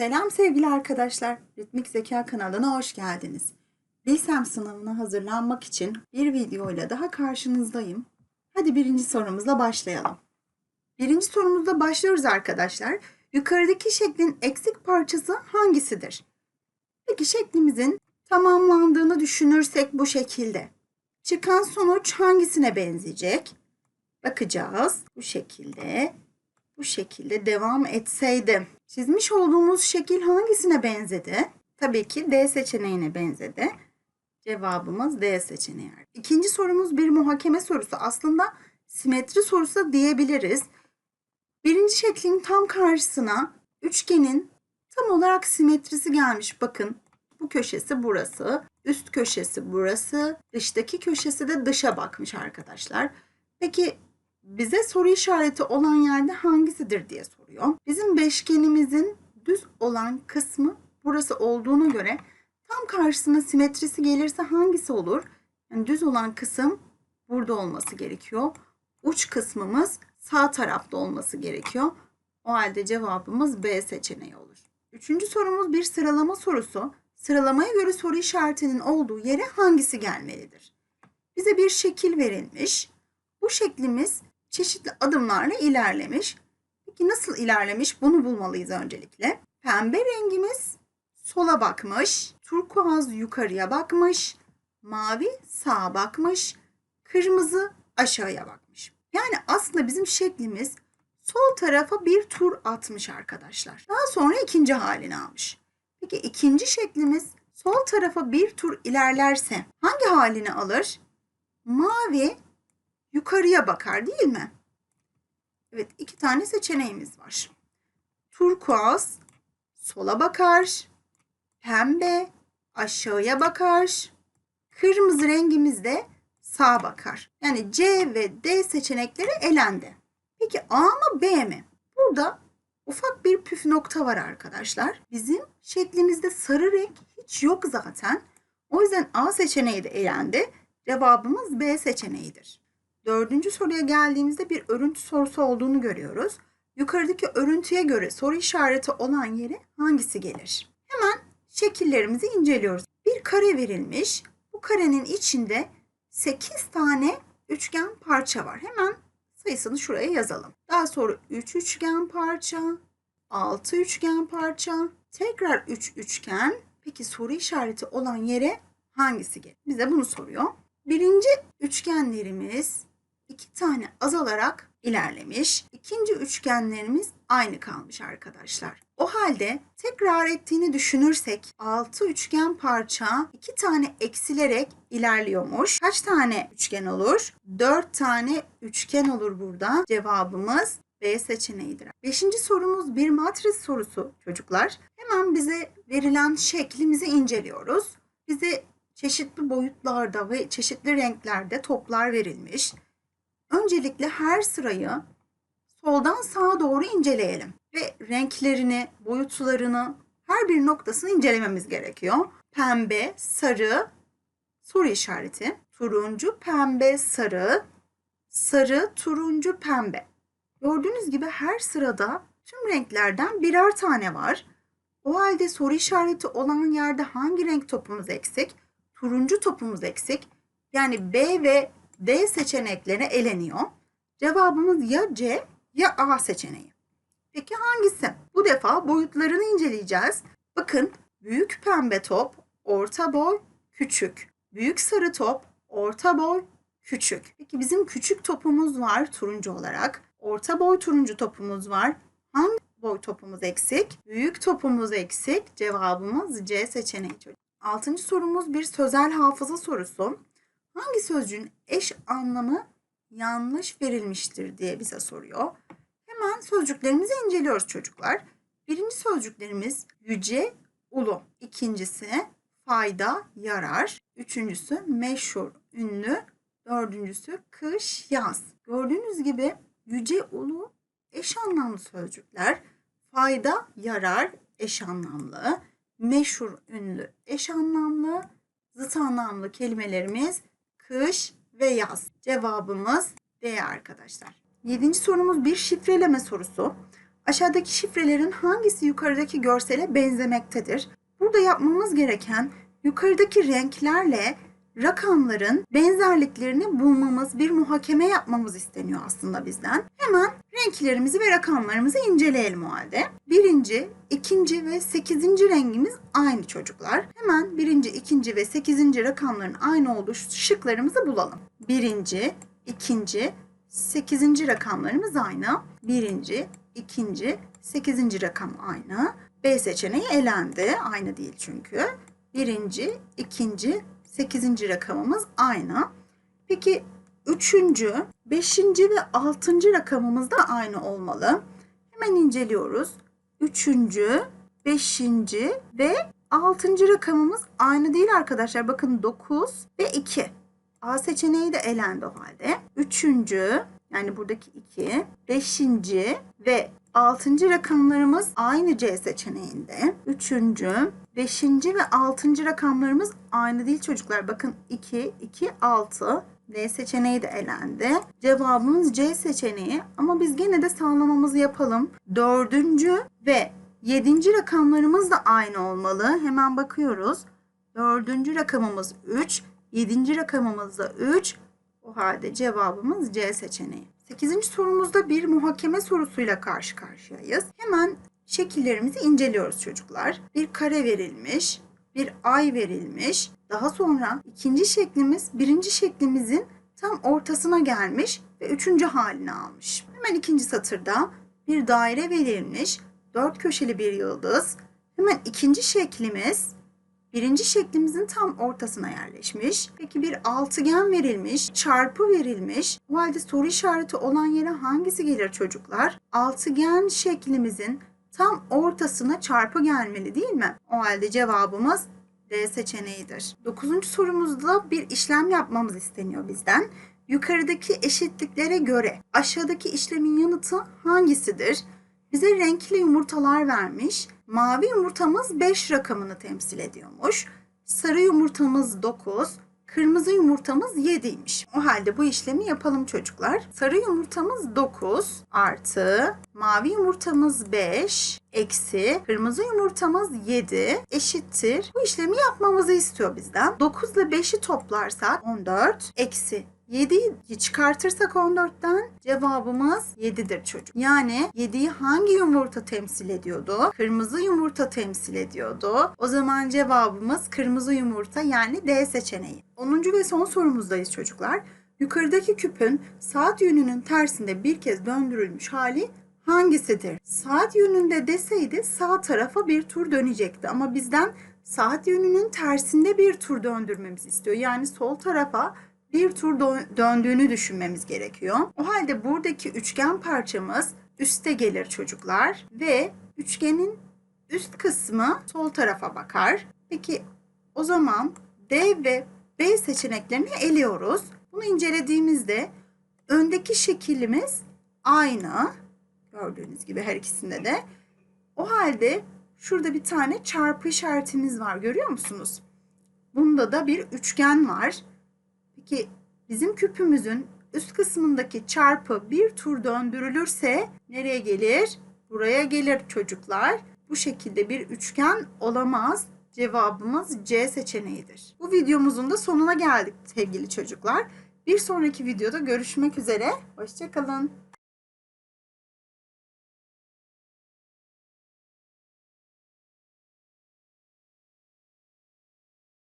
Selam sevgili arkadaşlar. Ritmik Zeka kanalına hoş geldiniz. Bilsem sınavına hazırlanmak için bir videoyla daha karşınızdayım. Hadi birinci sorumuzla başlayalım. Birinci sorumuzda başlıyoruz arkadaşlar. Yukarıdaki şeklin eksik parçası hangisidir? Peki şeklimizin tamamlandığını düşünürsek bu şekilde. Çıkan sonuç hangisine benzeyecek? Bakacağız. Bu şekilde bu şekilde devam etseydi çizmiş olduğumuz şekil hangisine benzedi? Tabii ki D seçeneğine benzedi. Cevabımız D seçeneği. İkinci sorumuz bir muhakeme sorusu. Aslında simetri sorusu diyebiliriz. Birinci şeklin tam karşısına üçgenin tam olarak simetrisi gelmiş. Bakın bu köşesi burası, üst köşesi burası, dıştaki köşesi de dışa bakmış arkadaşlar. Peki bize soru işareti olan yerde hangisidir diye soruyor. Bizim beşgenimizin düz olan kısmı burası olduğuna göre tam karşısına simetrisi gelirse hangisi olur? Yani düz olan kısım burada olması gerekiyor. Uç kısmımız sağ tarafta olması gerekiyor. O halde cevabımız B seçeneği olur. Üçüncü sorumuz bir sıralama sorusu. Sıralamaya göre soru işaretinin olduğu yere hangisi gelmelidir? Bize bir şekil verilmiş. Bu şeklimiz çeşitli adımlarla ilerlemiş. Peki nasıl ilerlemiş? Bunu bulmalıyız öncelikle. Pembe rengimiz sola bakmış, turkuaz yukarıya bakmış, mavi sağa bakmış, kırmızı aşağıya bakmış. Yani aslında bizim şeklimiz sol tarafa bir tur atmış arkadaşlar. Daha sonra ikinci halini almış. Peki ikinci şeklimiz sol tarafa bir tur ilerlerse hangi halini alır? Mavi yukarıya bakar değil mi? Evet iki tane seçeneğimiz var. Turkuaz sola bakar. Pembe aşağıya bakar. Kırmızı rengimiz de sağa bakar. Yani C ve D seçenekleri elendi. Peki A mı B mi? Burada ufak bir püf nokta var arkadaşlar. Bizim şeklimizde sarı renk hiç yok zaten. O yüzden A seçeneği de elendi. Cevabımız B seçeneğidir. Dördüncü soruya geldiğimizde bir örüntü sorusu olduğunu görüyoruz. Yukarıdaki örüntüye göre soru işareti olan yere hangisi gelir? Hemen şekillerimizi inceliyoruz. Bir kare verilmiş. Bu karenin içinde 8 tane üçgen parça var. Hemen sayısını şuraya yazalım. Daha sonra 3 üçgen parça, 6 üçgen parça, tekrar 3 üçgen. Peki soru işareti olan yere hangisi gelir? Bize bunu soruyor. Birinci üçgenlerimiz iki tane azalarak ilerlemiş. İkinci üçgenlerimiz aynı kalmış arkadaşlar. O halde tekrar ettiğini düşünürsek 6 üçgen parça 2 tane eksilerek ilerliyormuş. Kaç tane üçgen olur? 4 tane üçgen olur burada. Cevabımız B seçeneğidir. Beşinci sorumuz bir matris sorusu çocuklar. Hemen bize verilen şeklimizi inceliyoruz. Bize çeşitli boyutlarda ve çeşitli renklerde toplar verilmiş. Öncelikle her sırayı soldan sağa doğru inceleyelim ve renklerini, boyutlarını, her bir noktasını incelememiz gerekiyor. Pembe, sarı, soru işareti, turuncu, pembe, sarı, sarı, turuncu, pembe. Gördüğünüz gibi her sırada tüm renklerden birer tane var. O halde soru işareti olan yerde hangi renk topumuz eksik? Turuncu topumuz eksik. Yani B ve D seçenekleri eleniyor. Cevabımız ya C ya A seçeneği. Peki hangisi? Bu defa boyutlarını inceleyeceğiz. Bakın büyük pembe top, orta boy, küçük. Büyük sarı top, orta boy, küçük. Peki bizim küçük topumuz var turuncu olarak. Orta boy turuncu topumuz var. Hangi boy topumuz eksik? Büyük topumuz eksik. Cevabımız C seçeneği. Altıncı sorumuz bir sözel hafıza sorusu. Hangi sözcüğün eş anlamı yanlış verilmiştir diye bize soruyor. Hemen sözcüklerimizi inceliyoruz çocuklar. Birinci sözcüklerimiz yüce, ulu. İkincisi fayda, yarar. Üçüncüsü meşhur, ünlü. Dördüncüsü kış, yaz. Gördüğünüz gibi yüce, ulu eş anlamlı sözcükler. Fayda, yarar eş anlamlı. Meşhur, ünlü eş anlamlı. Zıt anlamlı kelimelerimiz kış ve yaz. Cevabımız D arkadaşlar. Yedinci sorumuz bir şifreleme sorusu. Aşağıdaki şifrelerin hangisi yukarıdaki görsele benzemektedir? Burada yapmamız gereken yukarıdaki renklerle rakamların benzerliklerini bulmamız, bir muhakeme yapmamız isteniyor aslında bizden. Hemen renklerimizi ve rakamlarımızı inceleyelim o halde. Birinci, ikinci ve sekizinci rengimiz aynı çocuklar. Hemen birinci, ikinci ve sekizinci rakamların aynı olduğu şıklarımızı bulalım. Birinci, ikinci, sekizinci rakamlarımız aynı. Birinci, ikinci, sekizinci rakam aynı. B seçeneği elendi. Aynı değil çünkü. Birinci, ikinci, sekizinci rakamımız aynı. Peki üçüncü, beşinci ve altıncı rakamımız da aynı olmalı. Hemen inceliyoruz. Üçüncü, beşinci ve altıncı rakamımız aynı değil arkadaşlar. Bakın 9 ve 2. A seçeneği de elendi o halde. Üçüncü, yani buradaki 2, beşinci ve altıncı rakamlarımız aynı C seçeneğinde. Üçüncü, beşinci ve altıncı rakamlarımız aynı değil çocuklar. Bakın 2, 2, 6. D seçeneği de elendi. Cevabımız C seçeneği ama biz gene de sağlamamızı yapalım. Dördüncü ve yedinci rakamlarımız da aynı olmalı. Hemen bakıyoruz. Dördüncü rakamımız 3, yedinci rakamımız da 3. O halde cevabımız C seçeneği. 8. sorumuzda bir muhakeme sorusuyla karşı karşıyayız. Hemen şekillerimizi inceliyoruz çocuklar. Bir kare verilmiş, bir ay verilmiş. Daha sonra ikinci şeklimiz birinci şeklimizin tam ortasına gelmiş ve üçüncü halini almış. Hemen ikinci satırda bir daire verilmiş, dört köşeli bir yıldız. Hemen ikinci şeklimiz birinci şeklimizin tam ortasına yerleşmiş. Peki bir altıgen verilmiş, çarpı verilmiş. O halde soru işareti olan yere hangisi gelir çocuklar? Altıgen şeklimizin tam ortasına çarpı gelmeli değil mi? O halde cevabımız D seçeneğidir. Dokuzuncu sorumuzda bir işlem yapmamız isteniyor bizden. Yukarıdaki eşitliklere göre aşağıdaki işlemin yanıtı hangisidir? Bize renkli yumurtalar vermiş. Mavi yumurtamız 5 rakamını temsil ediyormuş. Sarı yumurtamız 9, kırmızı yumurtamız 7'ymiş. O halde bu işlemi yapalım çocuklar. Sarı yumurtamız 9 artı mavi yumurtamız 5 eksi kırmızı yumurtamız 7 eşittir. Bu işlemi yapmamızı istiyor bizden. 9 ile 5'i toplarsak 14 eksi 7'yi çıkartırsak 14'ten cevabımız 7'dir çocuk. Yani 7'yi hangi yumurta temsil ediyordu? Kırmızı yumurta temsil ediyordu. O zaman cevabımız kırmızı yumurta yani D seçeneği. 10. ve son sorumuzdayız çocuklar. Yukarıdaki küpün saat yönünün tersinde bir kez döndürülmüş hali hangisidir? Saat yönünde deseydi sağ tarafa bir tur dönecekti ama bizden saat yönünün tersinde bir tur döndürmemizi istiyor. Yani sol tarafa bir tur dö- döndüğünü düşünmemiz gerekiyor. O halde buradaki üçgen parçamız üste gelir çocuklar ve üçgenin üst kısmı sol tarafa bakar. Peki o zaman D ve B seçeneklerini eliyoruz. Bunu incelediğimizde öndeki şekilimiz aynı. Gördüğünüz gibi her ikisinde de. O halde şurada bir tane çarpı işaretimiz var görüyor musunuz? Bunda da bir üçgen var. Peki bizim küpümüzün üst kısmındaki çarpı bir tur döndürülürse nereye gelir? Buraya gelir çocuklar. Bu şekilde bir üçgen olamaz. Cevabımız C seçeneğidir. Bu videomuzun da sonuna geldik sevgili çocuklar. Bir sonraki videoda görüşmek üzere. Hoşçakalın.